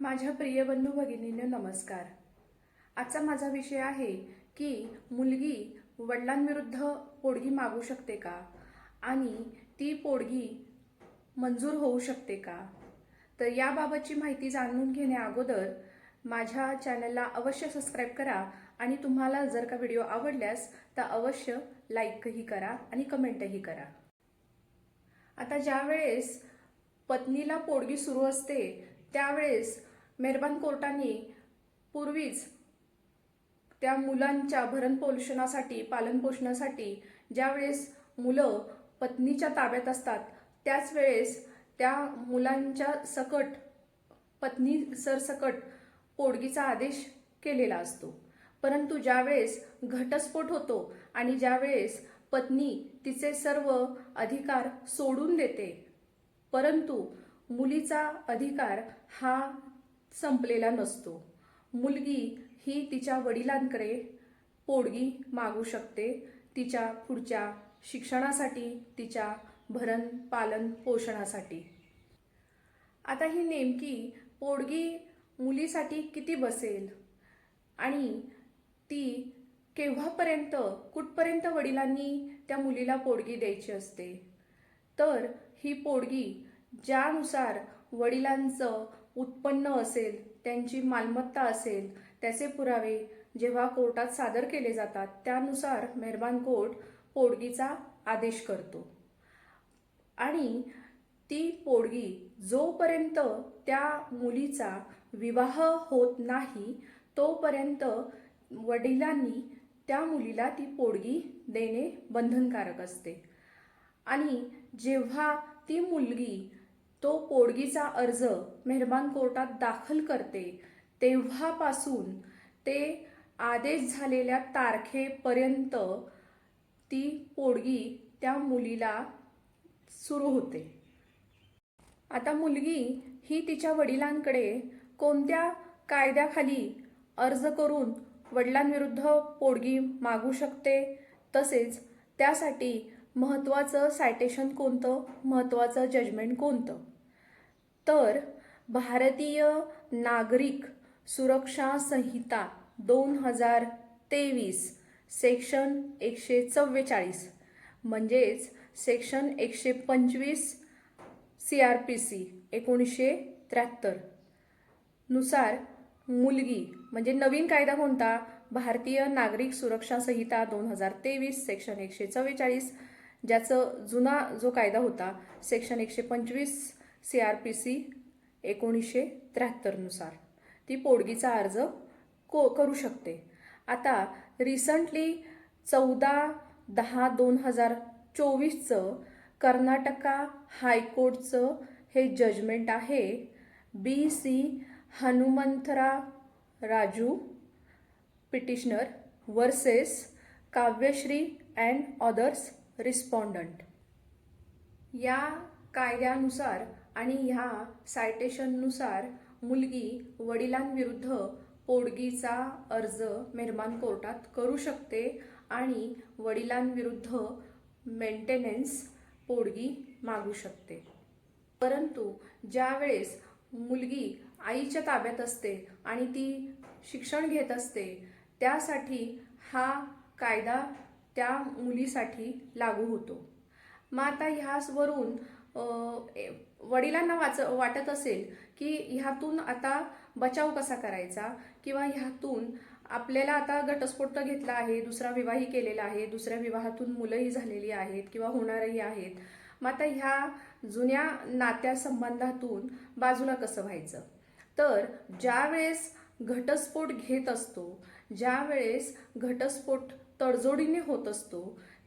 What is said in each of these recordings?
माझ्या प्रिय बंधू भगिनींनो नमस्कार. आजचा माझा विषय आहे की मुलगी वडिलांविरुद्ध पोडगी मागू शकते का? आणि ती पोडगी मंजूर होऊ शकते का? तर याबाबतची माहिती जाणून घेण्या अगोदर माझ्या चॅनलला अवश्य सबस्क्राईब करा आणि तुम्हाला जर का व्हिडिओ आवडल्यास तर अवश्य लाईकही करा आणि कमेंटही करा. आता ज्यावेळेस पत्नीला पोडगी सुरू असते त्यावेळेस मेहरबान कोर्टाने पूर्वीच त्या मुलांच्या भरणपोषणासाठी पालनपोषणासाठी ज्यावेळेस मुलं पत्नीच्या ताब्यात असतात त्याच वेळेस त्या मुलांच्या सकट पत्नी सरसकट पोडगीचा आदेश केलेला असतो. परंतु ज्यावेळेस घटस्फोट होतो आणि ज्यावेळेस पत्नी तिचे सर्व अधिकार सोडून देते परंतु मुलीचा अधिकार हा संपलेला नसतो. मुलगी ही तिच्या वडिलांकडे पोडगी मागू शकते. तिच्या पुढच्या शिक्षणासाठी तिच्या भरण पालन पोषणासाठी. आता ही नेमकी पोडगी मुलीसाठी किती बसेल? आणि ती केव्हापर्यंत कुठपर्यंत वडिलांनी त्या मुलीला पोडगी द्यायची असते? तर ही पोडगी ज्यानुसार वडिलांचं उत्पन्न असेल त्यांची मालमत्ता असेल त्याचे पुरावे जेव्हा कोर्टात सादर केले जातात त्यानुसार मेहरबान कोर्ट पोडगीचा आदेश करतो. आणि ती पोडगी जोपर्यंत त्या मुलीचा विवाह होत नाही तोपर्यंत वडिलांनी त्या मुलीला ती पोडगी देणे बंधनकारक असते. आणि जेव्हा ती मुलगी तो पोडगीचा अर्ज मेहरबान कोर्टात दाखल करते. तेव्हापासून ते आदेश झालेल्या तारखेपर्यंत ती पोडगी त्या मुलीला सुरू होते. आता मुलगी ही तिच्या वडिलांकडे कोणत्या कायद्याखाली अर्ज करून वडिलांविरुद्ध पोडगी मागू शकते? तसेच त्यासाठी महत्त्वाचं सायटेशन कोणतं? महत्त्वाचं जजमेंट कोणतं? तर भारतीय नागरिक सुरक्षा संहिता दोन हजार तेवीस सेक्शन एकशे चव्वेचाळीस म्हणजेच सेक्शन एकशे पंचवीस सी आर पी सी एकोणीसशे त्र्याहत्तर. नुसार मुलगी म्हणजे नवीन कायदा कोणता? भारतीय नागरिक सुरक्षा संहिता दोन हजार तेवीस सेक्शन एकशे चव्वेचाळीस ज्याचं जुना जो कायदा होता सेक्शन एकशे पंचवीस सी आर पी सी एकोणीसशे त्र्याहत्तरनुसार ती पोडगीचा अर्ज को करू शकते. आता रिसंटली चौदा दहा दोन हजार चोवीसचं कर्नाटका हायकोर्टचं हे जजमेंट आहे. B C Hanumantharaju petitioner versus Kavyashree and others respondent या कायद्यानुसार आणि ह्या सायटेशननुसार मुलगी वडिलांविरुद्ध पोडगीचा अर्ज मेहरबान कोर्टात करू शकते आणि वडिलांविरुद्ध मेंटेनन्स पोडगी मागू शकते. परंतु ज्यावेळेस मुलगी आईच्या ताब्यात असते आणि ती शिक्षण घेत असते त्यासाठी हा कायदा त्या मुलीसाठी लागू होतो. मग आता ह्याचवरून वडिलांना वाच वाटत असेल की ह्यातून आता बचाव कसा करायचा? किंवा ह्यातून आपल्याला आता घटस्फोट तर घेतला आहे दुसरा विवाही केलेला आहे दुसऱ्या विवाहातून मुलंही झालेली आहेत किंवा होणारही आहेत. मग आता ह्या जुन्या नात्या संबंधातून बाजूला कसं व्हायचं? तर ज्या वेळेस घटस्फोट घेत असतो ज्या वेळेस घटस्फोट तडजोडीने होत असतो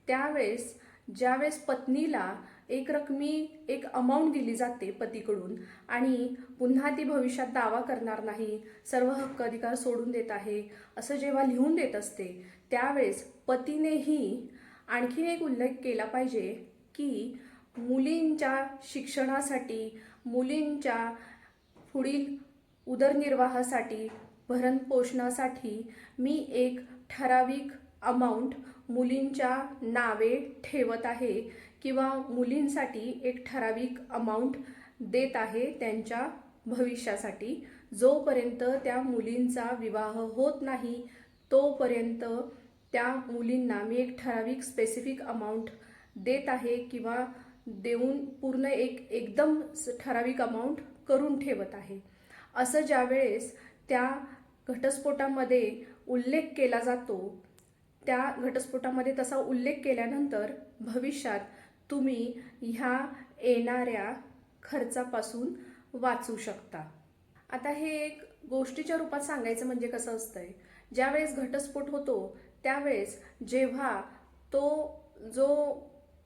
त्यावेळेस ज्यावेळेस पत्नीला एक रकमी एक अमाऊंट दिली जाते पतीकडून आणि पुन्हा ती भविष्यात दावा करणार नाही सर्व हक्क अधिकार सोडून देत आहे असं जेव्हा लिहून देत असते त्यावेळेस पतीनेही आणखीन एक उल्लेख केला पाहिजे की मुलींच्या शिक्षणासाठी मुलींच्या पुढील उदरनिर्वाहासाठी भरणपोषणासाठी मी एक ठराविक अमाऊंट मुलींच्या नावे ठेवत आहे किंवा मुलींसाठी एक ठराविक अमाऊंट देत आहे त्यांच्या भविष्यासाठी. जोपर्यंत त्या मुलींचा विवाह होत नाही तोपर्यंत त्या मुलींना मी एक ठराविक स्पेसिफिक अमाऊंट देत आहे किंवा देऊन पूर्ण एक एकदम ठराविक अमाऊंट करून ठेवत आहे. असं ज्यावेळेस त्या घटस्फोटामध्ये उल्लेख केला जातो त्या घटस्फोटामध्ये तसा उल्लेख केल्यानंतर भविष्यात तुम्ही ह्या येणाऱ्या खर्चापासून वाचू शकता. आता हे एक गोष्टीच्या रूपात सांगायचं म्हणजे कसं असतंय? ज्यावेळेस घटस्फोट होतो त्यावेळेस जेव्हा तो जो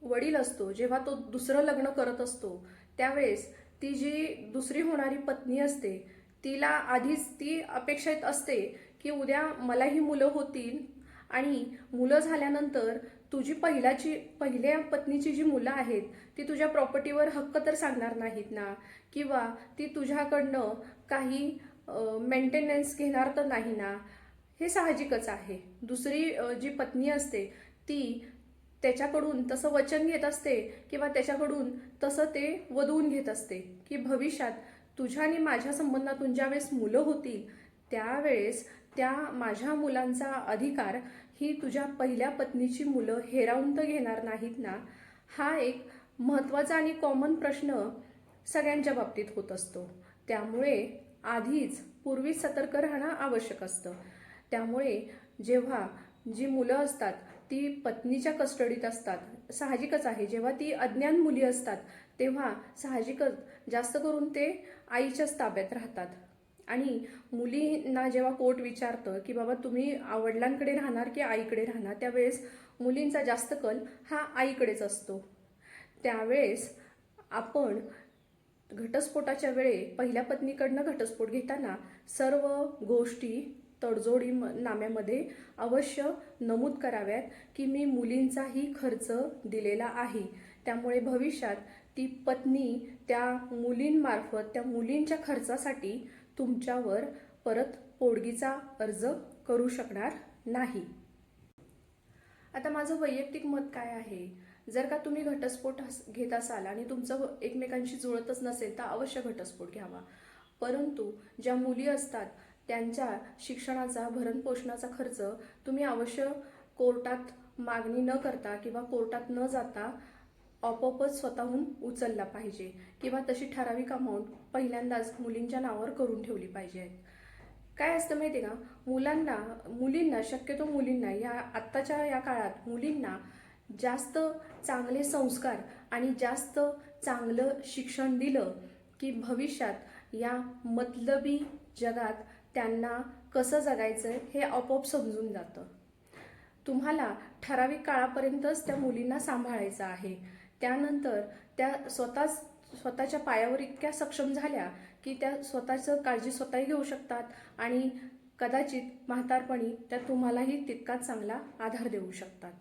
वडील असतो जेव्हा तो दुसरं लग्न करत असतो त्यावेळेस ती जी दुसरी होणारी पत्नी असते तिला आधीच ती अपेक्षित असते की उद्या मलाही मुलं होतील आणि मुलं झाल्यानंतर तुझी पहिल्याची पहिल्या पत्नीची जी मुलं आहेत ती तुझ्या प्रॉपर्टीवर हक्क तर सांगणार नाहीत ना? किंवा ती तुझ्याकडनं काही मेंटेनन्स घेणार तर नाही ना? हे साहजिकच आहे. दुसरी जी पत्नी असते ती त्याच्याकडून तसं वचन घेत असते किंवा त्याच्याकडून तसं ते वधवून घेत असते की भविष्यात तुझ्या आणि माझ्या संबंधातून ज्यावेळेस मुलं होतील त्यावेळेस त्या माझ्या मुलांचा अधिकार ही तुझ्या पहिल्या पत्नीची मुलं हेरावून तर घेणार नाहीत ना? हा एक महत्त्वाचा आणि कॉमन प्रश्न सगळ्यांच्या बाबतीत होत असतो. त्यामुळे आधीच पूर्वीच सतर्क राहणं आवश्यक असतं. त्यामुळे जेव्हा जी मुलं असतात ती पत्नीच्या कस्टडीत असतात साहजिकच आहे. जेव्हा ती अज्ञान मुली असतात तेव्हा साहजिकच जास्त करून ते आईच्याच ताब्यात राहतात. आणि मुलींना जेव्हा कोर्ट विचारतं की बाबा तुम्ही वडिलांकडे राहणार की आईकडे राहणार त्यावेळेस मुलींचा जास्त कल हा आईकडेच असतो. त्यावेळेस आपण घटस्फोटाच्या वेळे पहिल्या पत्नीकडनं घटस्फोट घेताना सर्व गोष्टी तडजोडी म- नाम्यामध्ये अवश्य नमूद कराव्यात की मी मुलींचाही खर्च दिलेला आहे. त्यामुळे भविष्यात ती पत्नी त्या मुलींमार्फत त्या मुलींच्या खर्चासाठी तुमच्यावर परत पोडगीचा अर्ज करू शकणार नाही. आता माझं वैयक्तिक मत काय आहे? जर का तुम्ही घटस्फोट घेत असाल आणि तुमचं एकमेकांशी जुळतच नसेल तर अवश्य घटस्फोट घ्यावा. परंतु ज्या मुली असतात त्यांच्या शिक्षणाचा भरणपोषणाचा खर्च तुम्ही अवश्य कोर्टात मागणी न करता किंवा कोर्टात न जाता आपोआपच स्वतःहून उचलला पाहिजे किंवा तशी ठराविक अमाऊंट पहिल्यांदाच मुलींच्या नावावर करून ठेवली पाहिजे. काय असतं माहिती आहे का? मुलांना मुलींना शक्यतो मुलींना या आत्ताच्या या काळात मुलींना जास्त चांगले संस्कार आणि जास्त चांगलं शिक्षण दिलं की भविष्यात या मतलबी जगात त्यांना कसं जगायचं हे आपोआप समजून जातं. तुम्हाला ठराविक काळापर्यंतच त्या मुलींना सांभाळायचं आहे. त्यानंतर त्या स्वतःच स्वतःच्या पायावर इतक्या सक्षम झाल्या की त्या स्वतःचं काळजी स्वतःही घेऊ शकतात आणि कदाचित म्हातारपणी त्या तुम्हालाही तितकाच चांगला आधार देऊ शकतात.